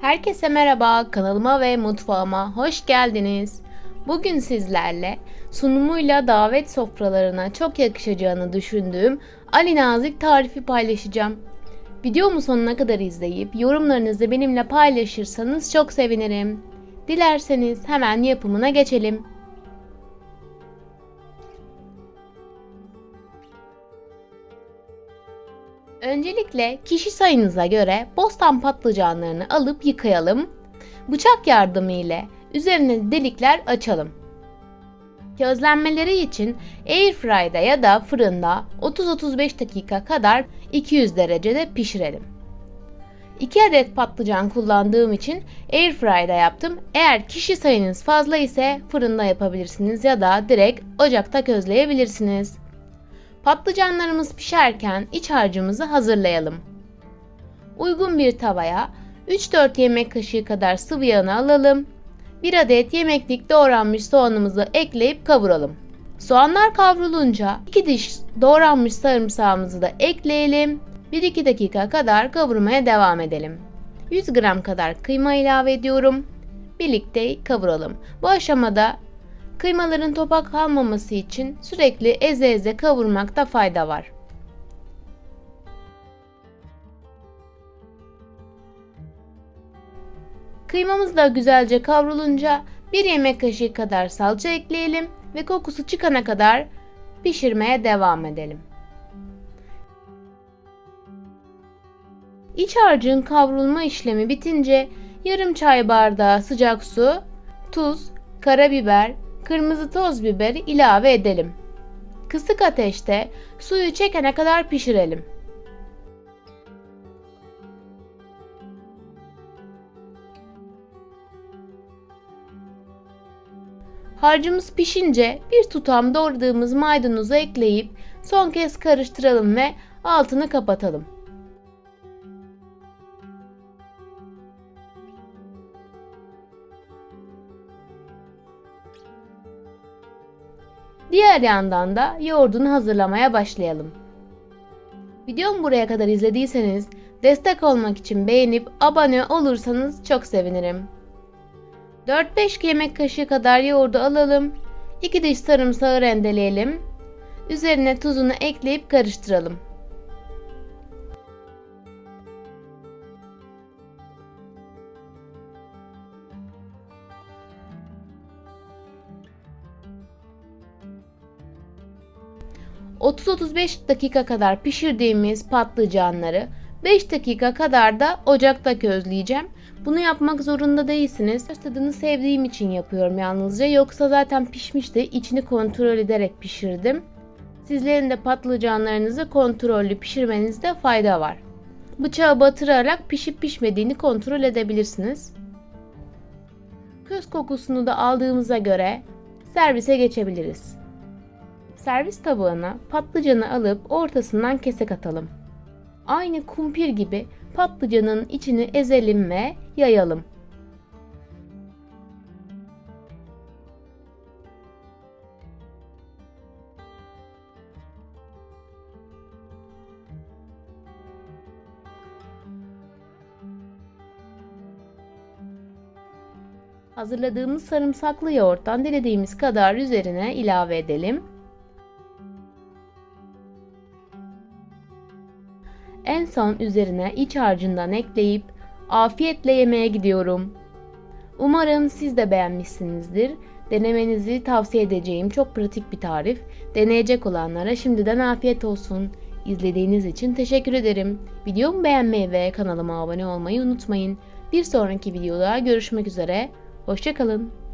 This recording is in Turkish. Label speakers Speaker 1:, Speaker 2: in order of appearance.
Speaker 1: Herkese merhaba, kanalıma ve mutfağıma hoş geldiniz. Bugün sizlerle sunumuyla davet sofralarına çok yakışacağını düşündüğüm Ali Nazik tarifi paylaşacağım. Videomu sonuna kadar izleyip yorumlarınızı benimle paylaşırsanız çok sevinirim. Dilerseniz hemen yapımına geçelim. Öncelikle kişi sayınıza göre bostan patlıcanlarını alıp yıkayalım. Bıçak yardımı ile üzerine delikler açalım. Közlenmeleri için airfry'da ya da fırında 30-35 dakika kadar 200 derecede pişirelim. 2 adet patlıcan kullandığım için airfry'da yaptım. Eğer kişi sayınız fazla ise fırında yapabilirsiniz ya da direkt ocakta közleyebilirsiniz. Patlıcanlarımız pişerken iç harcımızı hazırlayalım. Uygun bir tavaya 3-4 yemek kaşığı kadar sıvı yağını alalım. 1 adet yemeklik doğranmış soğanımızı ekleyip kavuralım. Soğanlar kavrulunca 2 diş doğranmış sarımsağımızı da ekleyelim. 1-2 dakika kadar kavurmaya devam edelim. 100 gram kadar kıyma ilave ediyorum. Birlikte kavuralım. Bu aşamada Kıymaların topak kalmaması için sürekli eze eze kavurmakta fayda var. Kıymamız da güzelce kavrulunca bir yemek kaşığı kadar salça ekleyelim ve kokusu çıkana kadar pişirmeye devam edelim. İç harcın kavrulma işlemi bitince yarım çay bardağı sıcak su, tuz, karabiber, kırmızı toz biberi ilave edelim. Kısık ateşte suyu çekene kadar pişirelim. Harcımız pişince bir tutam doğradığımız maydanozu ekleyip son kez karıştıralım ve altını kapatalım. Diğer yandan da yoğurdunu hazırlamaya başlayalım. Videomu buraya kadar izlediyseniz destek olmak için beğenip abone olursanız çok sevinirim. 4-5 yemek kaşığı kadar yoğurdu alalım. 2 diş sarımsağı rendeleyelim. Üzerine tuzunu ekleyip karıştıralım. ...30-35 dakika kadar pişirdiğimiz patlıcanları 5 dakika kadar da ocakta közleyeceğim. Bunu yapmak zorunda değilsiniz. Tadını sevdiğim için yapıyorum yalnızca. Yoksa zaten pişmişti. İçini kontrol ederek pişirdim. Sizlerin de patlıcanlarınızı kontrollü pişirmenizde fayda var. Bıçağı batırarak pişip pişmediğini kontrol edebilirsiniz. Köz kokusunu da aldığımıza göre servise geçebiliriz. Servis tabağına patlıcanı alıp ortasından kesek atalım. Aynı kumpir gibi patlıcanın içini ezelim ve yayalım. Hazırladığımız sarımsaklı yoğurttan dilediğimiz kadar üzerine ilave edelim. En son üzerine iç harcından ekleyip afiyetle yemeye gidiyorum. Umarım siz de beğenmişsinizdir. Denemenizi tavsiye edeceğim çok pratik bir tarif. Deneyecek olanlara şimdiden afiyet olsun. İzlediğiniz için teşekkür ederim. Videomu beğenmeyi ve kanalıma abone olmayı unutmayın. Bir sonraki videoda görüşmek üzere. Hoşçakalın.